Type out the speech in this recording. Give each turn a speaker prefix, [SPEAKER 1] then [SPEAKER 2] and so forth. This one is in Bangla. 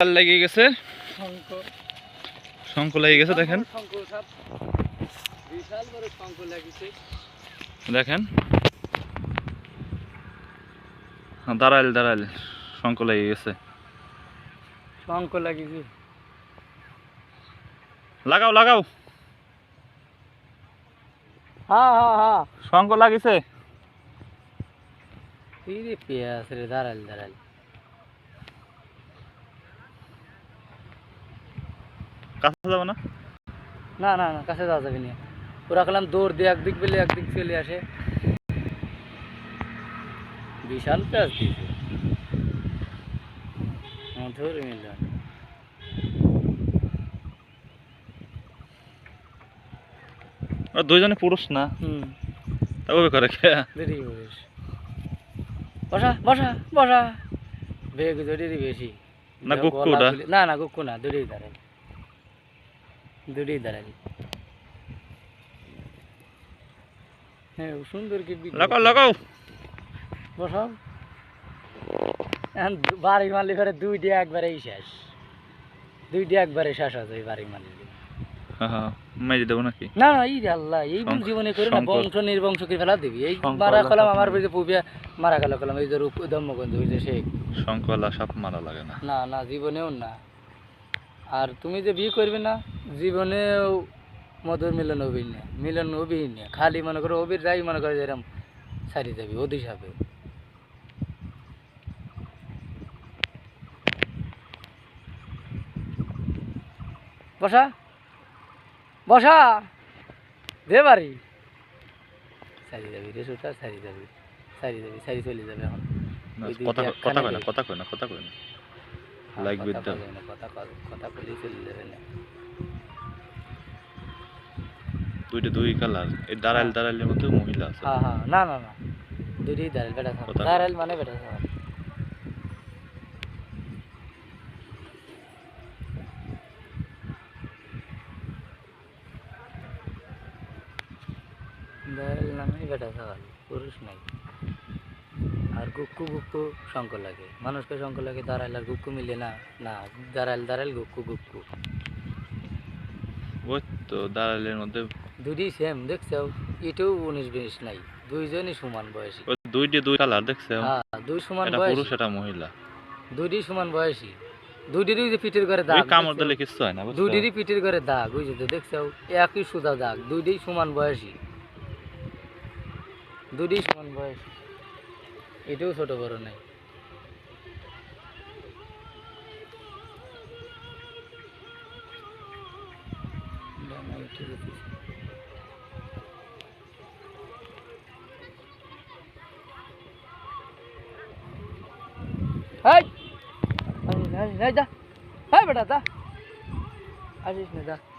[SPEAKER 1] লেগে গেছে। শঙ্খ লেগে গেছে দেখেন। দেখেন। হ্যাঁ, দাঁড়াইল দাঁড়াইল। শঙ্খ লেগে গেছে।
[SPEAKER 2] শঙ্কর লাগিছে
[SPEAKER 1] লাগাও লাগাও।
[SPEAKER 2] হ্যাঁ হ্যাঁ হ্যাঁ।
[SPEAKER 1] শঙ্খ
[SPEAKER 2] রে পেঁয়াজ রে দাঁড়াল দাঁড়াল
[SPEAKER 1] কাছে যাবে না?
[SPEAKER 2] না না না কাছে যাওয়া যাবে না। ওরা খেলাম দৌড় দিয়ে একদিক পেলে একদিক চলে আসে। বিশাল পেঁয়াজ দিয়েছে। মধুর মিলন।
[SPEAKER 1] ওরা দুইজনে পুরুষ না?
[SPEAKER 2] হুম।
[SPEAKER 1] তবে করে কে?
[SPEAKER 2] দেরি করিস বসা বসা বসা। বেগ দড়িরই বেশি।
[SPEAKER 1] না,
[SPEAKER 2] গলা
[SPEAKER 1] গুক্কু
[SPEAKER 2] না না গুক্কু না দড়িই দাঁড়াই দাঁড়াই হ্যাঁ সুন্দর কি
[SPEAKER 1] লাগাও লাগাও।
[SPEAKER 2] বসাও এখন বাড়ি মারলে ফেরে দুইটি একবারেই শেষ। দুইটি একবারে শেষ আছে এই বাড়ি মারলে
[SPEAKER 1] মেরে দেবো নাকি?
[SPEAKER 2] না না এই আল্লাহ এই জীবনে করে না বংশ নির্বংশ ফেলা দিবি। এই মারা কলাম আমার বাড়িতে পুবিয়া মারা গেল কলাম এই যে রূপ ধর্মগঞ্জ ওই যে সেই
[SPEAKER 1] শঙ্কলা সাপ মারা লাগে না।
[SPEAKER 2] না না জীবনেও না। আর তুমি যে বিয়ে করবে না জীবনে মধুর মিলন হবি না মিলন হবি না খালি মনে করো হবির যাই মনে করে যেরকম সারি যাবি ওদি হিসাবে বসা বসা দে বাড়ি। সারি যাবি রে সুতা সারি যাবি সারি যাবি সারি চলে যাবে এখন।
[SPEAKER 1] কথা কথা কয় না। কথা কয় না কথা কয় না। লাইক বিদ্যা।
[SPEAKER 2] বলবে কথা কথা বলেই চলে যাবে না।
[SPEAKER 1] দুইটা দুই কালার এই দাঁড়াইল দাঁড়াইলের মধ্যে মহিলা আছে।
[SPEAKER 2] হ্যাঁ হ্যাঁ না না না দুটি দাঁড়াল বেটা দাঁড়াল মানে বেটা দাঁড়াল মানে বেটা পুরুষ নাই। আর গুক্কু গুক্কু শঙ্ক লাগে। মানুষকে শঙ্ক লাগে দাঁড়াল আর গুক্কু মিলে না। না দাঁড়াল দাঁড়াল গুক্কু গুক্কু।
[SPEAKER 1] ওই তো দাঁড়াইলের মধ্যে
[SPEAKER 2] দুটি সেম দেখছ? এটাও উনিশ বিশ নাই দুইজনই সমান বয়সী।
[SPEAKER 1] ওই দুইটি দুই কালার দেখছে?
[SPEAKER 2] হ্যাঁ দুই সমান
[SPEAKER 1] এটা পুরুষ এটা মহিলা।
[SPEAKER 2] দুইটি সমান বয়সী। দুইটিরই যে পিঠের
[SPEAKER 1] ঘরে
[SPEAKER 2] দাগ
[SPEAKER 1] কামড়? দিলে কিছু হয় না?
[SPEAKER 2] দুইটিরই পিঠের ঘরে দাগ বুঝছ তো দেখছ? একই সুদা দাগ দুইটাই সমান বয়সী। দুইটাই সমান বয়সী। এটাও ছোট বড় নাই। হাই! আসিস না, যা। হাই বেটা যা। আসিস না যা।